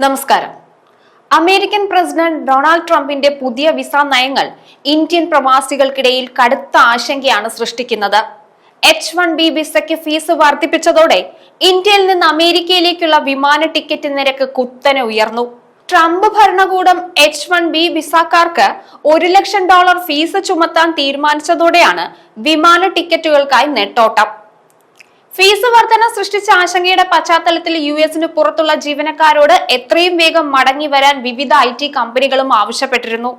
നമസ്കാരം. American president Donald ട്രംപിന്റെ പുതിയ വിസ നയങ്ങൾ ഇന്ത്യൻ പ്രവാസികൾക്കിടയിൽ കടുത്ത ആശങ്കയാണ് സൃഷ്ടിക്കുന്നത്. എച്ച് വൺ ബി വിസയ്ക്ക് ഫീസ് വർദ്ധിപ്പിച്ചതോടെ ഇന്ത്യയിൽ നിന്ന് അമേരിക്കയിലേക്കുള്ള വിമാന ടിക്കറ്റ് നിരക്ക് കുത്തനെ ഉയർന്നു. ട്രംപ് ഭരണകൂടം എച്ച് വൺ ബി വിസക്കാർക്ക് ഒരു ലക്ഷം ഡോളർ ഫീസ് ചുമത്താൻ തീരുമാനിച്ചതോടെയാണ് വിമാന ടിക്കറ്റുകൾക്കായി നെട്ടോട്ടം. ഫീസ് വർധന സൃഷ്ടിച്ച ആശങ്കയുടെ പശ്ചാത്തലത്തിൽ യു എസിന് പുറത്തുള്ള ജീവനക്കാരോട് എത്രയും വേഗം മടങ്ങി വരാൻ വിവിധ ഐ ടി കമ്പനികളും ആവശ്യപ്പെട്ടിരുന്നു.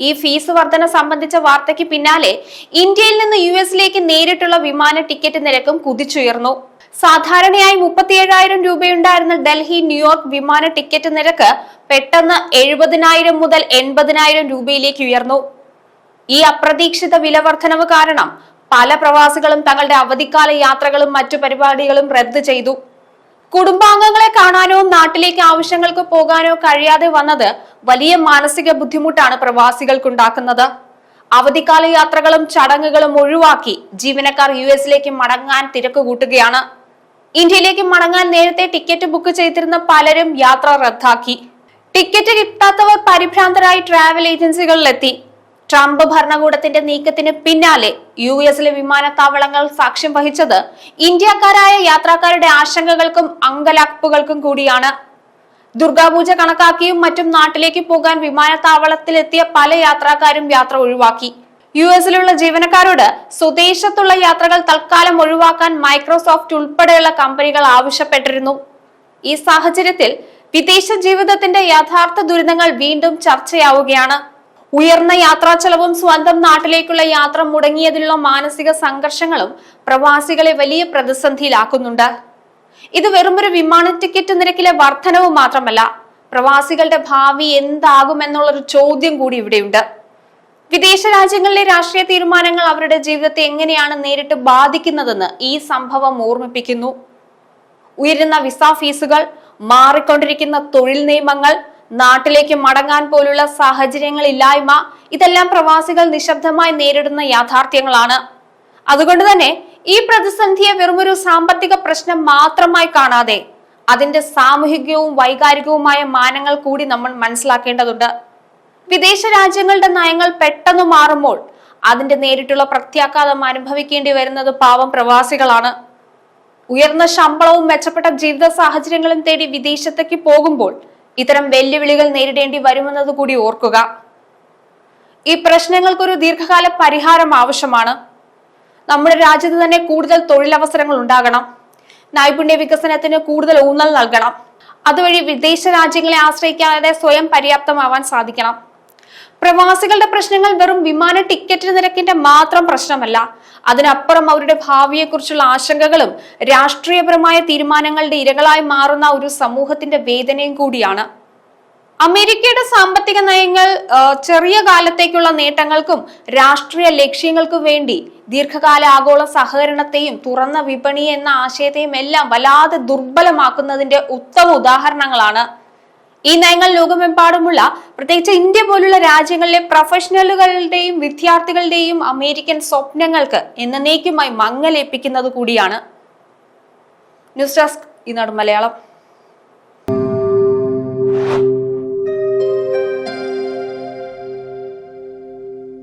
ഈ ഫീസ് വർധന സംബന്ധിച്ച വാർത്തയ്ക്ക് പിന്നാലെ ഇന്ത്യയിൽ നിന്ന് യു എസിലേക്ക് നേരിട്ടുള്ള വിമാന ടിക്കറ്റ് നിരക്കും കുതിച്ചുയർന്നു. സാധാരണയായി മുപ്പത്തിയേഴായിരം രൂപയുണ്ടായിരുന്ന ഡൽഹി ന്യൂയോർക്ക് വിമാന ടിക്കറ്റ് നിരക്ക് പെട്ടെന്ന് എഴുപതിനായിരം മുതൽ എൺപതിനായിരം രൂപയിലേക്ക് ഉയർന്നു. ഈ അപ്രതീക്ഷിത വിലവർദ്ധനവ് കാരണം പല പ്രവാസികളും തങ്ങളുടെ അവധിക്കാല യാത്രകളും മറ്റു പരിപാടികളും റദ്ദ് ചെയ്തു. കുടുംബാംഗങ്ങളെ കാണാനോ നാട്ടിലേക്ക് ആവശ്യങ്ങൾക്ക് പോകാനോ കഴിയാതെ വന്നത് വലിയ മാനസിക ബുദ്ധിമുട്ടാണ് പ്രവാസികൾക്കുണ്ടാക്കുന്നത്. അവധിക്കാല യാത്രകളും ചടങ്ങുകളും ഒഴിവാക്കി ജീവനക്കാർ യു എസിലേക്ക് മടങ്ങാൻ തിരക്ക് കൂട്ടുകയാണ്. ഇന്ത്യയിലേക്ക് മടങ്ങാൻ നേരത്തെ ടിക്കറ്റ് ബുക്ക് ചെയ്തിരുന്ന പലരും യാത്ര റദ്ദാക്കി. ടിക്കറ്റ് കിട്ടാത്തവർ പരിഭ്രാന്തരായി ട്രാവൽ ഏജൻസികളിലെത്തി. ട്രംപ് ഭരണകൂടത്തിന്റെ നീക്കത്തിന് പിന്നാലെ യു എസിലെ വിമാനത്താവളങ്ങൾ സാക്ഷ്യം വഹിച്ചത് ഇന്ത്യക്കാരായ യാത്രക്കാരുടെ ആശങ്കകൾക്കും അങ്കലാപ്പുകൾക്കും കൂടിയാണ്. ദുർഗാപൂജ കണക്കാക്കിയും മറ്റും നാട്ടിലേക്ക് പോകാൻ വിമാനത്താവളത്തിലെത്തിയ പല യാത്രക്കാരും യാത്ര ഒഴിവാക്കി. യു എസിലുള്ള ജീവനക്കാരോട് സ്വദേശത്തുള്ള യാത്രകൾ തൽക്കാലം ഒഴിവാക്കാൻ മൈക്രോസോഫ്റ്റ് ഉൾപ്പെടെയുള്ള കമ്പനികൾ ആവശ്യപ്പെട്ടിരുന്നു. ഈ സാഹചര്യത്തിൽ വിദേശ ജീവിതത്തിന്റെ യഥാർത്ഥ ദുരിതങ്ങൾ വീണ്ടും ചർച്ചയാവുകയാണ്. ഉയർന്ന യാത്രാ ചെലവും സ്വന്തം നാട്ടിലേക്കുള്ള യാത്ര മുടങ്ങിയതിലുള്ള മാനസിക സംഘർഷങ്ങളും പ്രവാസികളെ വലിയ പ്രതിസന്ധിയിലാക്കുന്നുണ്ട്. ഇത് വെറുമൊരു വിമാന ടിക്കറ്റ് നിരക്കിലെ വർധനവ് മാത്രമല്ല പ്രവാസികളുടെ ഭാവി എന്താകുമെന്നുള്ളൊരു ചോദ്യം കൂടി ഇവിടെയുണ്ട്. വിദേശ രാജ്യങ്ങളിലെ രാഷ്ട്രീയ തീരുമാനങ്ങൾ അവരുടെ ജീവിതത്തെ എങ്ങനെയാണ് നേരിട്ട് ബാധിക്കുന്നതെന്ന് ഈ സംഭവം ഓർമ്മിപ്പിക്കുന്നു. ഉയരുന്ന വിസ ഫീസുകൾ മാറിക്കൊണ്ടിരിക്കുന്ന തൊഴിൽ നിയമങ്ങൾ നാട്ടിലേക്ക് മടങ്ങാൻ പോലുള്ള സാഹചര്യങ്ങളില്ലായ്മ ഇതെല്ലാം പ്രവാസികൾ നിശബ്ദമായി നേരിടുന്ന യാഥാർത്ഥ്യങ്ങളാണ്. അതുകൊണ്ട് തന്നെ ഈ പ്രതിസന്ധിയെ വെറുമൊരു സാമ്പത്തിക പ്രശ്നം മാത്രമായി കാണാതെ അതിന്റെ സാമൂഹികവും വൈകാരികവുമായ മാനങ്ങൾ കൂടി നമ്മൾ മനസ്സിലാക്കേണ്ടതുണ്ട്. വിദേശ രാജ്യങ്ങളുടെ നയങ്ങൾ പെട്ടെന്ന് മാറുമ്പോൾ അതിന്റെ നേരിട്ടുള്ള പ്രത്യാഘാതം അനുഭവിക്കേണ്ടി വരുന്നത് പാവം പ്രവാസികളാണ്. ഉയർന്ന ശമ്പളവും മെച്ചപ്പെട്ട ജീവിത സാഹചര്യങ്ങളും തേടി വിദേശത്തേക്ക് പോകുമ്പോൾ ഇത്തരം വെല്ലുവിളികൾ നേരിടേണ്ടി വരുമെന്നത് കൂടി ഓർക്കുക. ഈ പ്രശ്നങ്ങൾക്കൊരു ദീർഘകാല പരിഹാരം ആവശ്യമാണ്. നമ്മുടെ രാജ്യത്ത് തന്നെ കൂടുതൽ തൊഴിലവസരങ്ങൾ ഉണ്ടാകണം. നൈപുണ്യ വികസനത്തിന് കൂടുതൽ ഊന്നൽ നൽകണം. അതുവഴി വിദേശ രാജ്യങ്ങളെ ആശ്രയിക്കാതെ സ്വയം പര്യാപ്തമാവാൻ സാധിക്കണം. പ്രവാസികളുടെ പ്രശ്നങ്ങൾ വെറും വിമാന ടിക്കറ്റ് നിരക്കിന്റെ മാത്രം പ്രശ്നമല്ല. അതിനപ്പുറം അവരുടെ ഭാവിയെക്കുറിച്ചുള്ള ആശങ്കകളും രാഷ്ട്രീയപരമായ തീരുമാനങ്ങളുടെ ഇരകളായി മാറുന്ന ഒരു സമൂഹത്തിന്റെ വേദനയും കൂടിയാണ്. അമേരിക്കയുടെ സാമ്പത്തിക നയങ്ങൾ ചെറിയ കാലത്തേക്കുള്ള നേട്ടങ്ങൾക്കും രാഷ്ട്രീയ ലക്ഷ്യങ്ങൾക്കും വേണ്ടി ദീർഘകാല ആഗോള സഹകരണത്തെയും തുറന്ന വിപണി എന്ന ആശയത്തെയും എല്ലാം വല്ലാതെ ദുർബലമാക്കുന്നതിന്റെ ഉത്തമ ഉദാഹരണങ്ങളാണ് ഈ നയങ്ങൾ ലോകമെമ്പാടുമുള്ള പ്രത്യേകിച്ച് ഇന്ത്യ പോലുള്ള രാജ്യങ്ങളിലെ പ്രൊഫഷണലുകളുടെയും വിദ്യാർത്ഥികളുടെയും അമേരിക്കൻ സ്വപ്നങ്ങൾക്ക് എന്നേക്കുമായി മങ്ങലേൽപ്പിക്കുന്നത് കൂടിയാണ്. ന്യൂസ് ഡെസ്ക് ഈ നാട് മലയാളം.